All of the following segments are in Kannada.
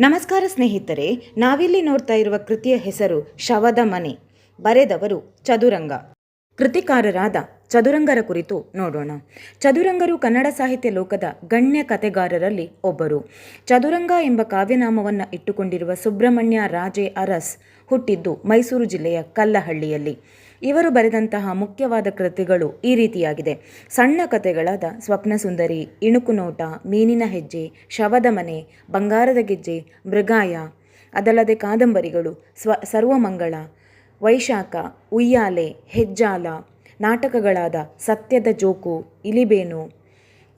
ನಮಸ್ಕಾರ ಸ್ನೇಹಿತರೆ, ನಾವಿಲ್ಲಿ ನೋಡ್ತಾ ಇರುವ ಕೃತಿಯ ಹೆಸರು ಶವದ ಮನೆ. ಬರೆದವರು ಚದುರಂಗ. ಕೃತಿಕಾರರಾದ ಚದುರಂಗರ ಕುರಿತು ನೋಡೋಣ. ಚದುರಂಗರು ಕನ್ನಡ ಸಾಹಿತ್ಯ ಲೋಕದ ಗಣ್ಯ ಕತೆಗಾರರಲ್ಲಿ ಒಬ್ಬರು. ಚದುರಂಗ ಎಂಬ ಕಾವ್ಯನಾಮವನ್ನು ಇಟ್ಟುಕೊಂಡಿರುವ ಸುಬ್ರಹ್ಮಣ್ಯ ರಾಜೇ ಅರಸ್ ಹುಟ್ಟಿದ್ದು ಮೈಸೂರು ಜಿಲ್ಲೆಯ ಕಲ್ಲಹಳ್ಳಿಯಲ್ಲಿ. ಇವರು ಬರೆದಂತಹ ಮುಖ್ಯವಾದ ಕೃತಿಗಳು ಈ ರೀತಿಯಾಗಿದೆ. ಸಣ್ಣ ಕಥೆಗಳಾದ ಸ್ವಪ್ನಸುಂದರಿ ಇಣುಕು ನೋಟ, ಮೀನಿನ ಹೆಜ್ಜೆ, ಶವದ ಮನೆ, ಬಂಗಾರದ ಗೆಜ್ಜೆ, ಮೃಗಾಯ, ಅದಲ್ಲದೆ ಕಾದಂಬರಿಗಳು, ಸ್ವ, ಸರ್ವಮಂಗಳ, ವೈಶಾಖ, ಉಯ್ಯಾಲೆ, ಹೆಜ್ಜಾಲ, ನಾಟಕಗಳಾದ ಸತ್ಯದ ಜೋಕು, ಇಲಿಬೇನು,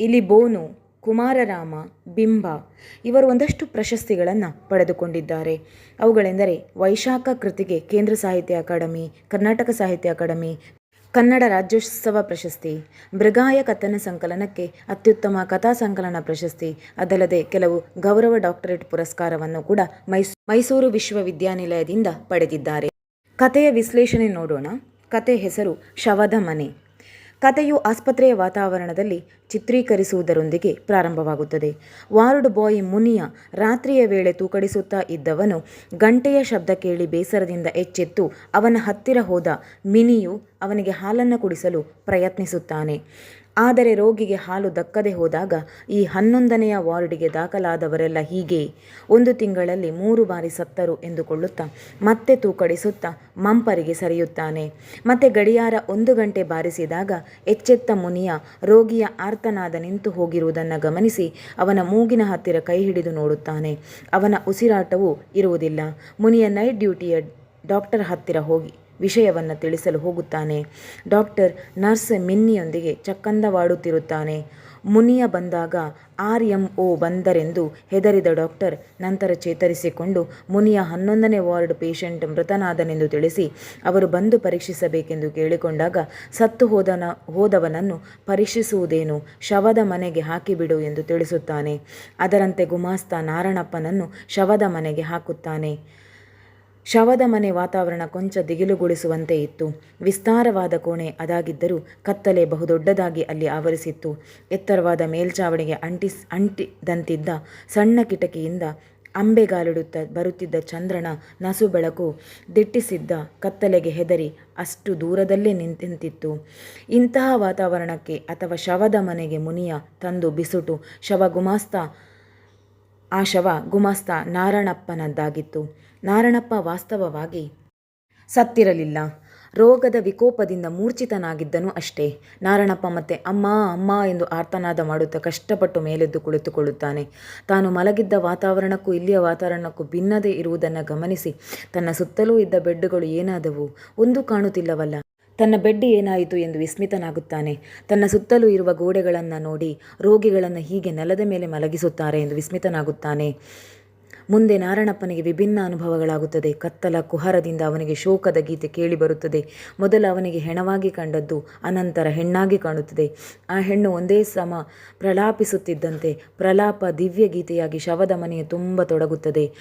ಇಲಿಬೋನು ಕುಮಾರರಾಮ, ಬಿಂಬ ಇವರು ಒಂದಷ್ಟು ಪ್ರಶಸ್ತಿಗಳನ್ನು ಪಡೆದುಕೊಂಡಿದ್ದಾರೆ. ಅವುಗಳೆಂದರೆ ವೈಶಾಖ ಕೃತಿಗೆ ಕೇಂದ್ರ ಸಾಹಿತ್ಯ ಅಕಾಡೆಮಿ, ಕರ್ನಾಟಕ ಸಾಹಿತ್ಯ ಅಕಾಡೆಮಿ, ಕನ್ನಡ ರಾಜ್ಯೋತ್ಸವ ಪ್ರಶಸ್ತಿ, ಮೃಗಾಯ ಕಥನ ಸಂಕಲನಕ್ಕೆ ಅತ್ಯುತ್ತಮ ಕಥಾ ಸಂಕಲನ ಪ್ರಶಸ್ತಿ, ಅದಲ್ಲದೆ ಕೆಲವು ಗೌರವ ಡಾಕ್ಟರೇಟ್ ಪುರಸ್ಕಾರವನ್ನು ಕೂಡ ಮೈಸೂ, ಮೈಸೂರು ವಿಶ್ವವಿದ್ಯಾನಿಲಯದಿಂದ ಪಡೆದಿದ್ದಾರೆ. ಕಥೆಯ ವಿಶ್ಲೇಷಣೆ ನೋಡೋಣ. ಕತೆ ಹೆಸರು ಶವದ ಮನೆ. ಕಥೆಯು ಆಸ್ಪತ್ರೆಯ ವಾತಾವರಣದಲ್ಲಿ ಚಿತ್ರೀಕರಿಸುವುದರೊಂದಿಗೆ ಪ್ರಾರಂಭವಾಗುತ್ತದೆ. ವಾರ್ಡ್ ಬಾಯ್ ಮುನಿಯ ರಾತ್ರಿಯ ವೇಳೆ ತೂಕಡಿಸುತ್ತಾ ಇದ್ದವನು ಗಂಟೆಯ ಶಬ್ದ ಕೇಳಿ ಬೇಸರದಿಂದ ಎಚ್ಚೆತ್ತು ಅವನ ಹತ್ತಿರ ಹೋದ ಮಿನಿಯು ಅವನಿಗೆ ಹಾಲನ್ನು ಕುಡಿಸಲು ಪ್ರಯತ್ನಿಸುತ್ತಾನೆ. ಆದರೆ ರೋಗಿಗೆ ಹಾಲು ದಕ್ಕದೆ ಹೋದಾಗ ಈ ಹನ್ನೊಂದನೆಯ ವಾರ್ಡಿಗೆ ದಾಖಲಾದವರೆಲ್ಲ ಹೀಗೆ. ಒಂದು ತಿಂಗಳಲ್ಲಿ ಮೂರು ಬಾರಿ ಸತ್ತರು ಎಂದುಕೊಳ್ಳುತ್ತಾ ಮತ್ತೆ ತೂಕಡಿಸುತ್ತಾ ಮಂಪರಿಗೆ ಸರಿಯುತ್ತಾನೆ. ಮತ್ತೆ ಗಡಿಯಾರ ಒಂದು ಗಂಟೆ ಬಾರಿಸಿದಾಗ ಎಚ್ಚೆತ್ತ ಮುನಿಯ ರೋಗಿಯ ಆರ್ತನಾದ ನಿಂತು ಹೋಗಿರುವುದನ್ನು ಗಮನಿಸಿ ಅವನ ಮೂಗಿನ ಹತ್ತಿರ ಕೈ ಹಿಡಿದು ನೋಡುತ್ತಾನೆ. ಅವನ ಉಸಿರಾಟವೂ ಇರುವುದಿಲ್ಲ. ಮುನಿಯ ನೈಟ್ ಡ್ಯೂಟಿಯ ಡಾಕ್ಟರ್ ಹತ್ತಿರ ಹೋಗಿ ವಿಷಯವನ್ನು ತಿಳಿಸಲು ಹೋಗುತ್ತಾನೆ. ಡಾಕ್ಟರ್ ನರ್ಸ್ ಮಿನ್ನಿಯೊಂದಿಗೆ ಚಕ್ಕಂದವಾಡುತ್ತಿರುತ್ತಾನೆ ಮುನಿಯ ಬಂದಾಗ ಆರ್ ಎಂ ಒ ಬಂದರೆಂದು ಹೆದರಿದ ಡಾಕ್ಟರ್ ನಂತರ ಚೇತರಿಸಿಕೊಂಡು ಮುನಿಯ ಹನ್ನೊಂದನೇ ವಾರ್ಡ್ ಪೇಷಂಟ್ ಮೃತನಾದನೆಂದು ತಿಳಿಸಿ ಅವರು ಬಂದು ಪರೀಕ್ಷಿಸಬೇಕೆಂದು ಕೇಳಿಕೊಂಡಾಗ ಸತ್ತು ಹೋದನ ಹೋದವನನ್ನು ಪರೀಕ್ಷಿಸುವುದೇನು? ಶವದ ಮನೆಗೆ ಹಾಕಿಬಿಡು ಎಂದು ತಿಳಿಸುತ್ತಾನೆ. ಅದರಂತೆ ಗುಮಾಸ್ತ ನಾರಣಪ್ಪನನ್ನು ಶವದ ಮನೆಗೆ ಹಾಕುತ್ತಾನೆ. ಶವದ ಮನೆ ವಾತಾವರಣ ಕೊಂಚ ದಿಗಿಲುಗೊಳಿಸುವಂತೆ ಇತ್ತು. ವಿಸ್ತಾರವಾದ ಕೋಣೆ ಅದಾಗಿದ್ದರೂ ಕತ್ತಲೆ ಬಹುದೊಡ್ಡದಾಗಿ ಅಲ್ಲಿ ಆವರಿಸಿತ್ತು. ಎತ್ತರವಾದ ಮೇಲ್ಚಾವಣಿಗೆ ಅಂಟಿಸ್ ಅಂಟಿದಂತಿದ್ದ ಸಣ್ಣ ಕಿಟಕಿಯಿಂದ ಅಂಬೆಗಾಲಿಡುತ್ತ ಬರುತ್ತಿದ್ದ ಚಂದ್ರನ ನಸು ಬೆಳಕು ದಿಟ್ಟಿಸಿದ್ದ ಕತ್ತಲೆಗೆ ಹೆದರಿ ಅಷ್ಟು ದೂರದಲ್ಲೇ ನಿಂತಿತ್ತು. ಇಂತಹ ವಾತಾವರಣಕ್ಕೆ ಅಥವಾ ಶವದ ಮನೆಗೆ ಮುನಿಯ ತಂದು ಬಿಸುಟು ಶವ ಗುಮಾಸ್ತ ಆ ಶವ ಗುಮಾಸ್ತ ನಾರಣಪ್ಪನದ್ದಾಗಿತ್ತು. ನಾರಣಪ್ಪ ವಾಸ್ತವವಾಗಿ ಸತ್ತಿರಲಿಲ್ಲ. ರೋಗದ ವಿಕೋಪದಿಂದ ಮೂರ್ಛಿತನಾಗಿದ್ದನು ಅಷ್ಟೇ. ನಾರಣಪ್ಪ ಮತ್ತೆ ಅಮ್ಮ ಅಮ್ಮ ಎಂದು ಆರ್ತನಾದ ಮಾಡುತ್ತಾ ಕಷ್ಟಪಟ್ಟು ಮೇಲೆದ್ದು ಕುಳಿತುಕೊಳ್ಳುತ್ತಾನೆ. ತಾನು ಮಲಗಿದ್ದ ವಾತಾವರಣಕ್ಕೂ ಇಲ್ಲಿಯ ವಾತಾವರಣಕ್ಕೂ ಭಿನ್ನದೇ ಇರುವುದನ್ನು ಗಮನಿಸಿ ತನ್ನ ಸುತ್ತಲೂ ಇದ್ದ ಬೆಡ್ಡುಗಳು ಏನಾದವು? ಒಂದು ಕಾಣುತ್ತಿಲ್ಲವಲ್ಲ. ತನ್ನ ಬೆಡ್ ಏನಾಯಿತು ಎಂದು ವಿಸ್ಮಿತನಾಗುತ್ತಾನೆ. ತನ್ನ ಸುತ್ತಲೂ ಇರುವ ಗೋಡೆಗಳನ್ನು ನೋಡಿ ರೋಗಿಗಳನ್ನು ಹೀಗೆ ನೆಲದ ಮೇಲೆ ಮಲಗಿಸುತ್ತಾರೆ ಎಂದು ವಿಸ್ಮಿತನಾಗುತ್ತಾನೆ. ಮುಂದೆ ನಾರಣಪ್ಪನಿಗೆ ವಿಭಿನ್ನ ಅನುಭವಗಳಾಗುತ್ತದೆ. ಕತ್ತಲ ಕುಹರದಿಂದ ಅವನಿಗೆ ಶೋಕದ ಗೀತೆ ಕೇಳಿಬರುತ್ತದೆ ಮೊದಲು ಅವನಿಗೆ ಹೆಣವಾಗಿ ಕಂಡದ್ದು, ಅನಂತರ ಹೆಣ್ಣಾಗಿ ಕಾಣುತ್ತದೆ. ಆ ಹೆಣ್ಣು ಒಂದೇ ಸಮ ಪ್ರಲಾಪಿಸುತ್ತಿದ್ದಂತೆ ಪ್ರಲಾಪ ದಿವ್ಯ ಗೀತೆಯಾಗಿ ಶವದ ಮನೆಯ ತುಂಬ ತೊಡಗುತ್ತದೆ.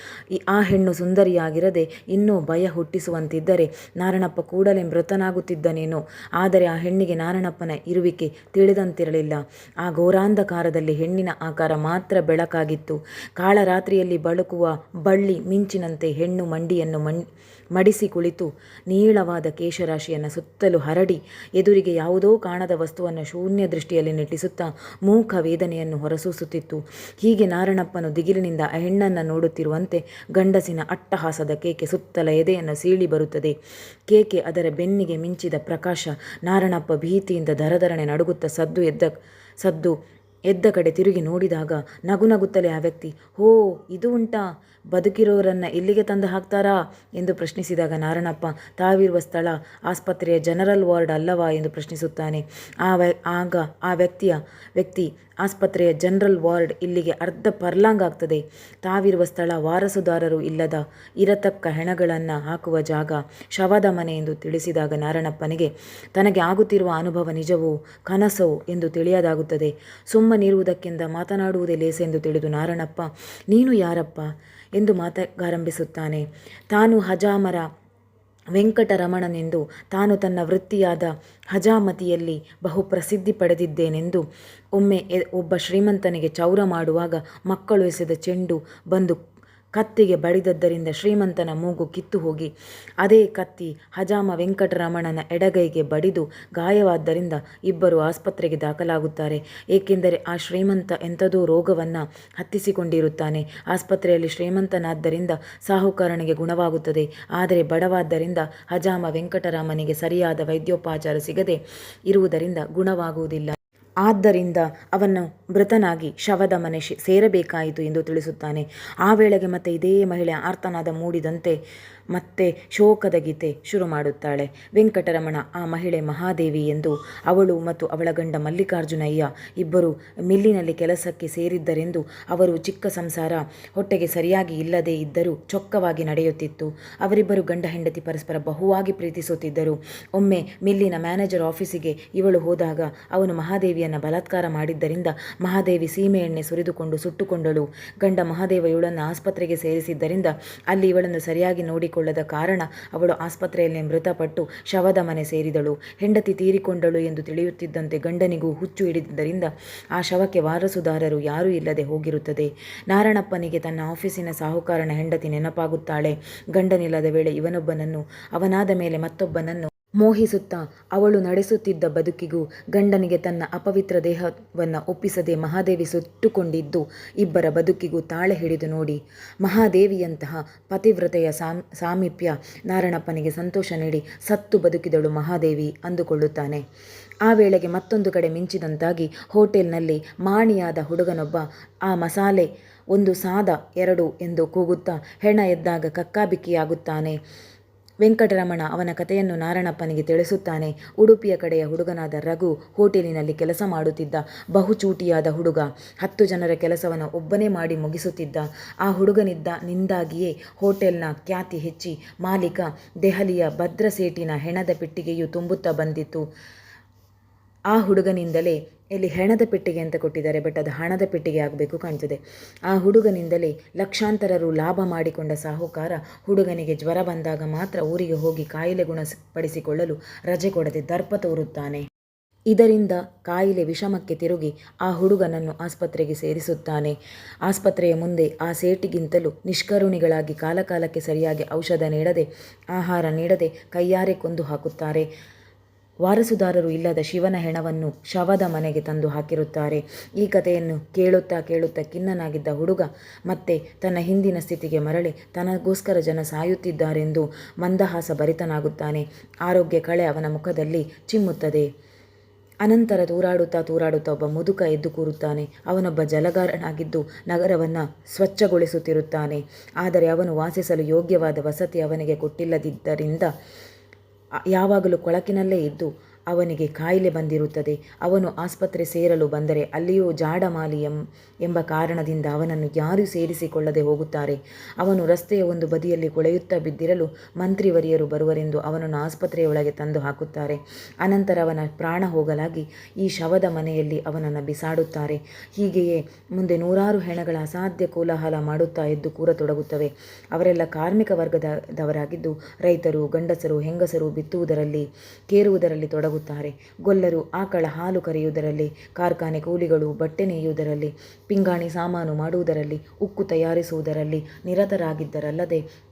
ಆ ಹೆಣ್ಣು ಸುಂದರಿಯಾಗಿರದೆ ಇನ್ನೂ ಭಯ ಹುಟ್ಟಿಸುವಂತಿದ್ದರೆ ನಾರಣಪ್ಪ ಕೂಡಲೇ ಮೃತನಾಗುತ್ತಿದ್ದನೇನೋ. ಆದರೆ ಆ ಹೆಣ್ಣಿಗೆ ನಾರಣಪ್ಪನ ಇರುವಿಕೆ ತಿಳಿದಂತಿರಲಿಲ್ಲ. ಆ ಘೋರಾಂಧಕಾರದಲ್ಲಿ ಹೆಣ್ಣಿನ ಆಕಾರ ಮಾತ್ರ ಬೆಳಕಾಗಿತ್ತು. ಕಾಳರಾತ್ರಿಯಲ್ಲಿ ಬಳುಕುವ ಬಳ್ಳಿ ಮಿಂಚಿನಂತೆ ಹೆಣ್ಣು ಮಂಡಿಯನ್ನು ಮಣ್, ಮಡಿಸಿ ಕುಳಿತು ನೀಳವಾದ ಕೇಶರಾಶಿಯನ್ನು ಸುತ್ತಲೂ ಹರಡಿ ಎದುರಿಗೆ ಯಾವುದೋ ಕಾಣದ ವಸ್ತುವನ್ನು ಶೂನ್ಯ ದೃಷ್ಟಿಯಲ್ಲಿ ನೆಟ್ಟಿಸುತ್ತಾ ಮೂಕ ವೇದನೆಯನ್ನು ಹೊರಸೂಸುತ್ತಿತ್ತು. ಹೀಗೆ ನಾರಣಪ್ಪನು ದಿಗಿಲಿನಿಂದ ಆ ಹೆಣ್ಣನ್ನು ನೋಡುತ್ತಿರುವಂತೆ ಗಂಡಸಿನ ಅಟ್ಟಹಾಸದ ಕೇಕೆ ಸುತ್ತಲ ಎದೆಯನ್ನು ಸೀಳಿ ಬರುತ್ತದೆ. ಕೇಕೆ ಅದರ ಬೆನ್ನಿಗೆ ಮಿಂಚಿದ ಪ್ರಕಾಶ ನಾರಣಪ್ಪ ಭೀತಿಯಿಂದ ಧರಧರಣೆ ನಡುಗುತ್ತಾ ಸದ್ದು ಎದ್ದ, ಸದ್ದು ಎದ್ದ ಕಡೆ ತಿರುಗಿ ನೋಡಿದಾಗ ನಗು ನಗುತ್ತಲೇ ಆ ವ್ಯಕ್ತಿ, ಹೋ, ಇದು ಉಂಟಾ? ಬದುಕಿರೋರನ್ನು ಇಲ್ಲಿಗೆ ತಂದು ಹಾಕ್ತಾರಾ? ಎಂದು ಪ್ರಶ್ನಿಸಿದಾಗ ನಾರಣಪ್ಪ, ತಾವಿರುವ ಸ್ಥಳ, ಆಸ್ಪತ್ರೆಯ ಜನರಲ್ ವಾರ್ಡ್ ಅಲ್ಲವಾ? ಎಂದು ಪ್ರಶ್ನಿಸುತ್ತಾನೆ. ಆ ವ್ಯ, ಆಗ ಆ ವ್ಯಕ್ತಿಯ, ವ್ಯಕ್ತಿ ಆಸ್ಪತ್ರೆಯ ಜನರಲ್ ವಾರ್ಡ್ ಇಲ್ಲಿಗೆ ಅರ್ಧ ಪರ್ಲಾಂಗ್ ಆಗ್ತದೆ. ತಾವಿರುವ ಸ್ಥಳ ವಾರಸುದಾರರು ಇಲ್ಲದ ಇರತಕ್ಕ ಹೆಣಗಳನ್ನು ಹಾಕುವ ಜಾಗ ಶವದ ಮನೆ ಎಂದು ತಿಳಿಸಿದಾಗ ನಾರಣಪ್ಪನಿಗೆ, ತನಗೆ ಆಗುತ್ತಿರುವ ಅನುಭವ ನಿಜವೋ, ಕನಸೋ ಎಂದು ತಿಳಿಯದಾಗುತ್ತದೆ. ಸುಮ್ಮನಿರುವುದಕ್ಕಿಂತ ಮಾತನಾಡುವುದೇ ಲೇಸೆಂದು ತಿಳಿದು ನಾರಣಪ್ಪ, ನೀನು ಯಾರಪ್ಪ? ಎಂದು ಮಾತಾರಂಭಿಸುತ್ತಾನೆ ತಾನು ಹಜಾಮರ ವೆಂಕಟರಮಣನೆಂದು ತಾನು ತನ್ನ ವೃತ್ತಿಯಾದ ಹಜಾಮತಿಯಲ್ಲಿ ಬಹು ಪ್ರಸಿದ್ಧಿ ಪಡೆದಿದ್ದೇನೆಂದು ಒಮ್ಮೆ ಒಬ್ಬ ಶ್ರೀಮಂತನಿಗೆ ಚೌರ ಮಾಡುವಾಗ ಮಕ್ಕಳು ಎಸೆದ ಚೆಂಡು ಬಂದು ಕತ್ತಿಗೆ ಬಡಿದದ್ದರಿಂದ ಶ್ರೀಮಂತನ ಮೂಗು ಕಿತ್ತು ಹೋಗಿ. ಅದೇ ಕತ್ತಿ ಹಜಾಮ ವೆಂಕಟರಮಣನ ಎಡಗೈಗೆ ಬಡಿದು ಗಾಯವಾದ್ದರಿಂದ ಇಬ್ಬರು ಆಸ್ಪತ್ರೆಗೆ ದಾಖಲಾಗುತ್ತಾರೆ. ಏಕೆಂದರೆ ಆ ಶ್ರೀಮಂತ ಎಂಥದೋ ರೋಗವನ್ನು ಹತ್ತಿಸಿಕೊಂಡಿರುತ್ತಾನೆ. ಆಸ್ಪತ್ರೆಯಲ್ಲಿ ಶ್ರೀಮಂತನಾದ್ದರಿಂದ ಸಾಹುಕಾರನಿಗೆ ಗುಣವಾಗುತ್ತದೆ. ಆದರೆ ಬಡವಾದ್ದರಿಂದ ಹಜಾಮ ವೆಂಕಟರಾಮನಿಗೆ ಸರಿಯಾದ ವೈದ್ಯೋಪಚಾರ ಸಿಗದೆ ಇರುವುದರಿಂದ ಗುಣವಾಗುವುದಿಲ್ಲ. ಆದ್ದರಿಂದ ಅವನು ಮೃತನಾಗಿ ಶವದ ಮನೆ ಸೇರಬೇಕಾಯಿತು ಎಂದು ತಿಳಿಸುತ್ತಾನೆ. ಆ ವೇಳೆಗೆ ಮತ್ತೆ ಇದೇ ಮಹಿಳೆ ಆರ್ತನಾದ ಮೂಡಿದಂತೆ ಮತ್ತೆ ಶೋಕದ ಗೀತೆ ಶುರು ಮಾಡುತ್ತಾಳೆ. ವೆಂಕಟರಮಣ, ಆ ಮಹಿಳೆ ಮಹಾದೇವಿ ಎಂದು ಅವಳು ಮತ್ತು ಅವಳ ಗಂಡ ಮಲ್ಲಿಕಾರ್ಜುನಯ್ಯ ಇಬ್ಬರು ಮಿಲ್ಲಿನಲ್ಲಿ ಕೆಲಸಕ್ಕೆ ಸೇರಿದ್ದರೆಂದು ಅವರು ಚಿಕ್ಕ ಸಂಸಾರ ಹೊಟ್ಟೆಗೆ ಸರಿಯಾಗಿ ಇಲ್ಲದೇ ಇದ್ದರೂ ಚೊಕ್ಕವಾಗಿ ನಡೆಯುತ್ತಿತ್ತು. ಅವರಿಬ್ಬರು ಗಂಡ ಹೆಂಡತಿ ಪರಸ್ಪರ ಬಹುವಾಗಿ ಪ್ರೀತಿಸುತ್ತಿದ್ದರು. ಒಮ್ಮೆ ಮಿಲ್ಲಿನ ಮ್ಯಾನೇಜರ್ ಆಫೀಸಿಗೆ ಇವಳು ಹೋದಾಗ ಅವನು ಮಹಾದೇವಿಯನ್ನು ಬಲಾತ್ಕಾರ ಮಾಡಿದ್ದರಿಂದ ಮಹಾದೇವಿ ಸೀಮೆ ಎಣ್ಣೆ ಸುರಿದುಕೊಂಡು ಸುಟ್ಟುಕೊಂಡಳು. ಗಂಡ ಮಹಾದೇವ ಇವಳನ್ನು ಆಸ್ಪತ್ರೆಗೆ ಸೇರಿಸಿದ್ದರಿಂದ ಅಲ್ಲಿ ಇವಳನ್ನು ಸರಿಯಾಗಿ ನೋಡಿಕೊಳ್ಳದ ಕಾರಣ ಅವಳು ಆಸ್ಪತ್ರೆಯಲ್ಲಿ ಮೃತಪಟ್ಟು ಶವದ ಮನೆ ಸೇರಿದಳು. ಹೆಂಡತಿ ತೀರಿಕೊಂಡಳು ಎಂದು ತಿಳಿಯುತ್ತಿದ್ದಂತೆ ಗಂಡನಿಗೂ ಹುಚ್ಚು ಹಿಡಿದಿದ್ದರಿಂದ ಆ ಶವಕ್ಕೆ ವಾರಸುದಾರರು ಯಾರೂ ಇಲ್ಲದೆ ಹೋಗಿರುತ್ತದೆ. ನಾರಣಪ್ಪನಿಗೆ ತನ್ನ ಆಫೀಸಿನ ಸಾಹುಕಾರನ ಹೆಂಡತಿ ನೆನಪಾಗುತ್ತಾಳೆ. ಗಂಡನಿಲ್ಲದ ವೇಳೆ ಇವನೊಬ್ಬನನ್ನು, ಅವನಾದ ಮೇಲೆ ಮತ್ತೊಬ್ಬನನ್ನು ಮೋಹಿಸುತ್ತಾ ಅವಳು ನಡೆಸುತ್ತಿದ್ದ ಬದುಕಿಗೂ ಗಂಡನಿಗೆ ತನ್ನ ಅಪವಿತ್ರ ದೇಹವನ್ನು ಒಪ್ಪಿಸದೆ ಮಹಾದೇವಿ ಸುಟ್ಟುಕೊಂಡಿದ್ದು ಇಬ್ಬರ ಬದುಕಿಗೂ ತಾಳೆ ಹಿಡಿದು ನೋಡಿ ಮಹಾದೇವಿಯಂತಹ ಪತಿವ್ರತೆಯ ಸಾಮ್ ಸಾಮೀಪ್ಯ ನಾರಣಪ್ಪನಿಗೆ ಸಂತೋಷ ನೀಡಿ ಸತ್ತು ಬದುಕಿದಳು ಮಹಾದೇವಿ ಅಂದುಕೊಳ್ಳುತ್ತಾನೆ. ಆ ವೇಳೆಗೆ ಮತ್ತೊಂದು ಕಡೆ ಮಿಂಚಿದಂತಾಗಿ ಹೋಟೆಲ್ನಲ್ಲಿ ಮಾಣಿಯಾದ ಹುಡುಗನೊಬ್ಬ ಆ ಮಸಾಲೆ ಒಂದು ಸಾದ ಎರಡು ಎಂದು ಕೂಗುತ್ತಾ ಹೆಣ ಎದ್ದಾಗ ಕಕ್ಕಾಬಿಕ್ಕಿಯಾಗುತ್ತಾನೆ. ವೆಂಕಟರಮಣ ಅವನ ಕಥೆಯನ್ನು ನಾರಣಪ್ಪನಿಗೆ ತಿಳಿಸುತ್ತಾನೆ. ಉಡುಪಿಯ ಕಡೆಯ ಹುಡುಗನಾದ ರಘು ಹೋಟೆಲಿನಲ್ಲಿ ಕೆಲಸ ಮಾಡುತ್ತಿದ್ದ ಬಹುಚೂಟಿಯಾದ ಹುಡುಗ. ಹತ್ತು ಜನರ ಕೆಲಸವನ್ನು ಒಬ್ಬನೇ ಮಾಡಿ ಮುಗಿಸುತ್ತಿದ್ದ. ಆ ಹುಡುಗನಿದ್ದ ನಿಂದಾಗಿಯೇ ಹೋಟೆಲ್ನ ಖ್ಯಾತಿ ಹೆಚ್ಚಿ ಮಾಲೀಕ ದೆಹಲಿಯ ಭದ್ರಸೇಟಿನ ಹೆಣದ ಪೆಟ್ಟಿಗೆಯು ತುಂಬುತ್ತಾ ಬಂದಿತ್ತು. ಆ ಹುಡುಗನಿಂದಲೇ ಇಲ್ಲಿ ಹೆಣದ ಪೆಟ್ಟಿಗೆ ಅಂತ ಕೊಟ್ಟಿದ್ದಾರೆ ಬಟ್ ಅದು ಹಣದ ಪೆಟ್ಟಿಗೆ ಆಗಬೇಕು ಕಾಣ್ತದೆ. ಆ ಹುಡುಗನಿಂದಲೇ ಲಕ್ಷಾಂತರ ರು ಲಾಭ ಮಾಡಿಕೊಂಡ ಸಾಹುಕಾರ ಹುಡುಗನಿಗೆ ಜ್ವರ ಬಂದಾಗ ಮಾತ್ರ ಊರಿಗೆ ಹೋಗಿ ಕಾಯಿಲೆ ಗುಣಪಡಿಸಿಕೊಳ್ಳಲು ರಜೆ ಕೊಡದೆ ದರ್ಪ ತೋರುತ್ತಾನೆ. ಇದರಿಂದ ಕಾಯಿಲೆ ವಿಷಮಕ್ಕೆ ತಿರುಗಿ ಆ ಹುಡುಗನನ್ನು ಆಸ್ಪತ್ರೆಗೆ ಸೇರಿಸುತ್ತಾನೆ. ಆಸ್ಪತ್ರೆಯ ಮುಂದೆ ಆ ಸೇಟಿಗಿಂತಲೂ ನಿಷ್ಕರುಣಿಗಳಾಗಿ ಕಾಲಕಾಲಕ್ಕೆ ಸರಿಯಾಗಿ ಔಷಧ ನೀಡದೆ, ಆಹಾರ ನೀಡದೆ ಕೈಯಾರೆ ಕೊಂದು ಹಾಕುತ್ತಾರೆ. ವಾರಸುದಾರರು ಇಲ್ಲದ ಶಿವನ ಹೆಣವನ್ನು ಶವದ ಮನೆಗೆ ತಂದು ಹಾಕಿರುತ್ತಾರೆ. ಈ ಕಥೆಯನ್ನು ಕೇಳುತ್ತಾ ಕೇಳುತ್ತಾ ಖಿನ್ನನಾಗಿದ್ದ ಹುಡುಗ ಮತ್ತೆ ತನ್ನ ಹಿಂದಿನ ಸ್ಥಿತಿಗೆ ಮರಳಿ ತನಗೋಸ್ಕರ ಜನ ಸಾಯುತ್ತಿದ್ದಾರೆಂದು ಮಂದಹಾಸ ಭರಿತನಾಗುತ್ತಾನೆ. ಆರೋಗ್ಯ ಕಳೆ ಅವನ ಮುಖದಲ್ಲಿ ಚಿಮ್ಮುತ್ತದೆ. ಅನಂತರ ತೂರಾಡುತ್ತಾ ತೂರಾಡುತ್ತಾ ಒಬ್ಬ ಮುದುಕ ಎದ್ದು ಕೂರುತ್ತಾನೆ. ಅವನೊಬ್ಬ ಜಲಗಾರನಾಗಿದ್ದು ನಗರವನ್ನು ಸ್ವಚ್ಛಗೊಳಿಸುತ್ತಿರುತ್ತಾನೆ. ಆದರೆ ಅವನು ವಾಸಿಸಲು ಯೋಗ್ಯವಾದ ವಸತಿ ಅವನಿಗೆ ಕೊಟ್ಟಿಲ್ಲದಿದ್ದರಿಂದ ಯಾವಾಗಲೂ ಕೊಳಕಿನಲ್ಲೇ ಇದ್ದು ಅವನಿಗೆ ಕಾಯಿಲೆ ಬಂದಿರುತ್ತದೆ. ಅವನು ಆಸ್ಪತ್ರೆ ಸೇರಲು ಬಂದರೆ ಅಲ್ಲಿಯೂ ಜಾಡಮಾಲಿ ಎಂಬ ಕಾರಣದಿಂದ ಅವನನ್ನು ಯಾರೂ ಸೇರಿಸಿಕೊಳ್ಳದೆ ಹೋಗುತ್ತಾರೆ. ಅವನು ರಸ್ತೆಯ ಒಂದು ಬದಿಯಲ್ಲಿ ಕೊಳೆಯುತ್ತಾ ಬಿದ್ದಿರಲು ಮಂತ್ರಿವರಿಯರು ಬರುವರೆಂದು ಅವನನ್ನು ಆಸ್ಪತ್ರೆಯೊಳಗೆ ತಂದು ಹಾಕುತ್ತಾರೆ. ಅನಂತರ ಅವನ ಪ್ರಾಣ ಹೋಗಲಾಗಿ ಈ ಶವದ ಮನೆಯಲ್ಲಿ ಅವನನ್ನು ಬಿಸಾಡುತ್ತಾರೆ. ಹೀಗೆಯೇ ಮುಂದೆ ನೂರಾರು ಹೆಣಗಳ ಅಸಾಧ್ಯ ಕೋಲಾಹಲ ಮಾಡುತ್ತಾ ಎದ್ದು ಕೂರತೊಡಗುತ್ತವೆ. ಅವರೆಲ್ಲ ಕಾರ್ಮಿಕ ವರ್ಗದವರಾಗಿದ್ದು ರೈತರು, ಗಂಡಸರು, ಹೆಂಗಸರು ಬಿತ್ತುವುದರಲ್ಲಿ, ಕೇರುವುದರಲ್ಲಿ ತೊಡಗುತ್ತಾರೆ. ಗೊಲ್ಲರು ಆಕಳ ಹಾಲು ಕರೆಯುವುದರಲ್ಲಿ ಕಾರ್ಖಾನೆ ಕೂಲಿಗಳು ಬಟ್ಟೆ ನೇಯುವುದರಲ್ಲಿ ಪಿಂಗಾಣಿ ಸಾಮಾನು ಮಾಡುವುದರಲ್ಲಿ ಉಕ್ಕು ತಯಾರಿಸುವುದರಲ್ಲಿ ನಿರತರಾಗಿದ್ದರಲ್ಲದೆ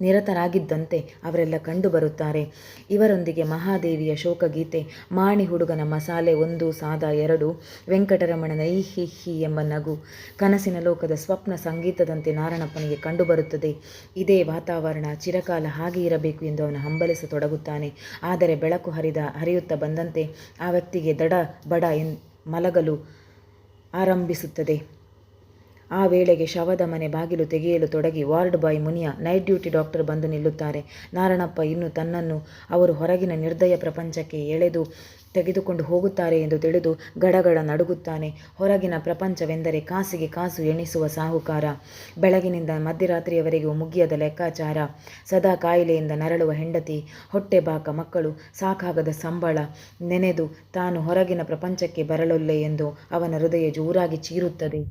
ನಿರತರಾಗಿದ್ದಂತೆ ಅವರೆಲ್ಲ ಕಂಡುಬರುತ್ತಾರೆ ಇವರೊಂದಿಗೆ ಮಹಾದೇವಿಯ ಶೋಕಗೀತೆ, ಮಾಣಿ ಹುಡುಗನ ಮಸಾಲೆ ಒಂದು, ಸಾದ ಎರಡು, ವೆಂಕಟರಮಣನ ಈ ಹಿ ಹಿ ಎಂಬ ನಗು, ಕನಸಿನ ಲೋಕದ ಸ್ವಪ್ನ ಸಂಗೀತದಂತೆ ನಾರಣಪ್ಪನಿಗೆ ಕಂಡುಬರುತ್ತದೆ ಇದೇ ವಾತಾವರಣ ಚಿರಕಾಲ ಹಾಗೆ ಇರಬೇಕು ಎಂದು ಅವನು ಹಂಬಲಿಸತೊಡಗುತ್ತಾನೆ ಆದರೆ ಬೆಳಕು ಹರಿದ, ಹರಿಯುತ್ತಾ ಬಂದಂತೆ ಆ ವ್ಯಕ್ತಿಗೆ ದಡ, ಬಡ ಎನ್ ಮಲಗಲು ಆರಂಭಿಸುತ್ತದೆ. ಆ ವೇಳೆಗೆ ಶವದ ಮನೆ ಬಾಗಿಲು ತೆಗೆಯಲು ತೊಡಗಿ ವಾರ್ಡ್ ಬಾಯ್ ಮುನಿಯ ನೈಟ್ ಡ್ಯೂಟಿ ಡಾಕ್ಟರ್ ಬಂದು ನಿಲ್ಲುತ್ತಾರೆ. ನಾರಣಪ್ಪ ಇನ್ನು ತನ್ನನ್ನು ಅವರು ಹೊರಗಿನ ನಿರ್ದಯ ಪ್ರಪಂಚಕ್ಕೆ ಎಳೆದು ತೆಗೆದುಕೊಂಡು ಹೋಗುತ್ತಾರೆ ಎಂದು ತಿಳಿದು ಗಡಗಡ ನಡುಗುತ್ತಾನೆ. ಹೊರಗಿನ ಪ್ರಪಂಚವೆಂದರೆ ಕಾಸಿಗೆ ಕಾಸು ಎಣಿಸುವ ಸಾಹುಕಾರ. ಬೆಳಗಿನಿಂದ ಮಧ್ಯರಾತ್ರಿಯವರೆಗೂ ಮುಗಿಯದ ಲೆಕ್ಕಾಚಾರ. ಸದಾ ಕಾಯಿಲೆಯಿಂದ ನರಳುವ ಹೆಂಡತಿ, ಹೊಟ್ಟೆ ಬಾಕ ಮಕ್ಕಳು, ಸಾಕಾಗದ ಸಂಬಳ ನೆನೆದು ತಾನು ಹೊರಗಿನ ಪ್ರಪಂಚಕ್ಕೆ ಬರಲೊಲ್ಲೆ ಎಂದು ಅವನ ಹೃದಯ ಜೋರಾಗಿ ಚೀರುತ್ತದೆ.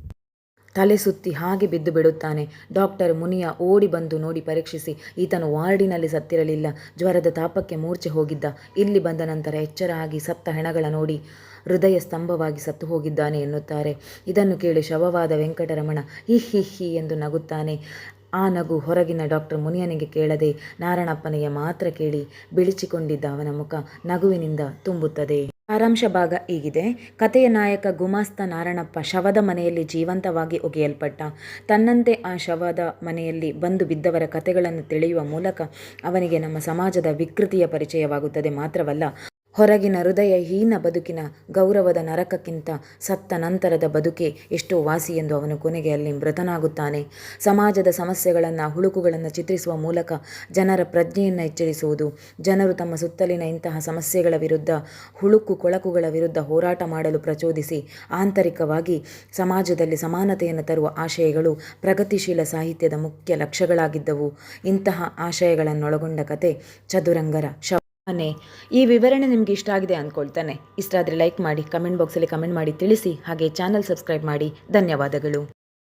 ತಲೆ ಸುತ್ತಿ ಹಾಗೆ ಬಿದ್ದು ಬಿಡುತ್ತಾನೆ. ಡಾಕ್ಟರ್ ಮುನಿಯ ಓಡಿ ಬಂದು ನೋಡಿ ಪರೀಕ್ಷಿಸಿ. ಈತನು ವಾರ್ಡಿನಲ್ಲಿ ಸತ್ತಿರಲಿಲ್ಲ. ಜ್ವರದ ತಾಪಕ್ಕೆ ಮೂರ್ಛೆ ಹೋಗಿದ್ದ. ಇಲ್ಲಿ ಬಂದ ನಂತರ ಎಚ್ಚರ ಆಗಿ ಸತ್ತ ಹೆಣಗಳ ನೋಡಿ ಹೃದಯ ಸ್ತಂಭವಾಗಿ ಸತ್ತು ಹೋಗಿದ್ದಾನೆ ಎನ್ನುತ್ತಾರೆ. ಇದನ್ನು ಕೇಳಿ ಶವವಾದ ವೆಂಕಟರಮಣ ಹಿ ಹಿ ಹಿ ಎಂದು ನಗುತ್ತಾನೆ. ಆ ನಗು ಹೊರಗಿನ ಡಾಕ್ಟರ್ ಮುನಿಯನಿಗೆ ಕೇಳದೆ ನಾರಣಪ್ಪನಿಗೆ ಮಾತ್ರ ಕೇಳಿ ಬಿಳಿಚಿಕೊಂಡಿದ್ದ ಅವನ ಮುಖ ನಗುವಿನಿಂದ ತುಂಬುತ್ತದೆ. ಸಾರಾಂಶ ಭಾಗ ಹೀಗಿದೆ. ಕಥೆಯ ನಾಯಕ ಗುಮಾಸ್ತ ನಾರಣಪ್ಪ ಶವದ ಮನೆಯಲ್ಲಿ ಜೀವಂತವಾಗಿ ಒಗೆಯಲ್ಪಟ್ಟ. ತನ್ನಂತೆ ಆ ಶವದ ಮನೆಯಲ್ಲಿ ಬಂದು ಬಿದ್ದವರ ಕಥೆಗಳನ್ನು ತಿಳಿಯುವ ಮೂಲಕ ಅವನಿಗೆ ನಮ್ಮ ಸಮಾಜದ ವಿಕೃತಿಯ ಪರಿಚಯವಾಗುತ್ತದೆ ಮಾತ್ರವಲ್ಲ ಹೊರಗಿನ ಹೃದಯಹೀನ ಬದುಕಿನ ಗೌರವದ ನರಕಕ್ಕಿಂತ ಸತ್ತ ನಂತರದ ಬದುಕೆ ಎಷ್ಟೋ ವಾಸಿ ಎಂದು ಅವನು ಕೊನೆಗೆ ಅಲ್ಲಿ ಮೃತನಾಗುತ್ತಾನೆ. ಸಮಾಜದ ಸಮಸ್ಯೆಗಳನ್ನು, ಹುಳುಕುಗಳನ್ನು ಚಿತ್ರಿಸುವ ಮೂಲಕ ಜನರ ಪ್ರಜ್ಞೆಯನ್ನು ಎಚ್ಚರಿಸುವುದು, ಜನರು ತಮ್ಮ ಸುತ್ತಲಿನ ಇಂತಹ ಸಮಸ್ಯೆಗಳ ವಿರುದ್ಧ, ಹುಳುಕು ಕೊಳಕುಗಳ ವಿರುದ್ಧ ಹೋರಾಟ ಮಾಡಲು ಪ್ರಚೋದಿಸಿ ಆಂತರಿಕವಾಗಿ ಸಮಾಜದಲ್ಲಿ ಸಮಾನತೆಯನ್ನು ತರುವ ಆಶಯಗಳು ಪ್ರಗತಿಶೀಲ ಸಾಹಿತ್ಯದ ಮುಖ್ಯ ಲಕ್ಷ್ಯಗಳಾಗಿದ್ದವು. ಇಂತಹ ಆಶಯಗಳನ್ನೊಳಗೊಂಡ ಕತೆ ಚದುರಂಗರ ಶ ಮನೆ ಈ ವಿವರಣೆ ನಿಮಗೆ ಇಷ್ಟ ಆಗಿದೆ ಅಂದ್ಕೊಳ್ತಾನೆ ಇಷ್ಟ ಆದರೆ ಲೈಕ್ ಮಾಡಿ ಕಮೆಂಟ್ ಬಾಕ್ಸಲ್ಲಿ ಕಮೆಂಟ್ ಮಾಡಿ ತಿಳಿಸಿ, ಹಾಗೆ ಚಾನಲ್ ಸಬ್ಸ್ಕ್ರೈಬ್ ಮಾಡಿ. ಧನ್ಯವಾದಗಳು.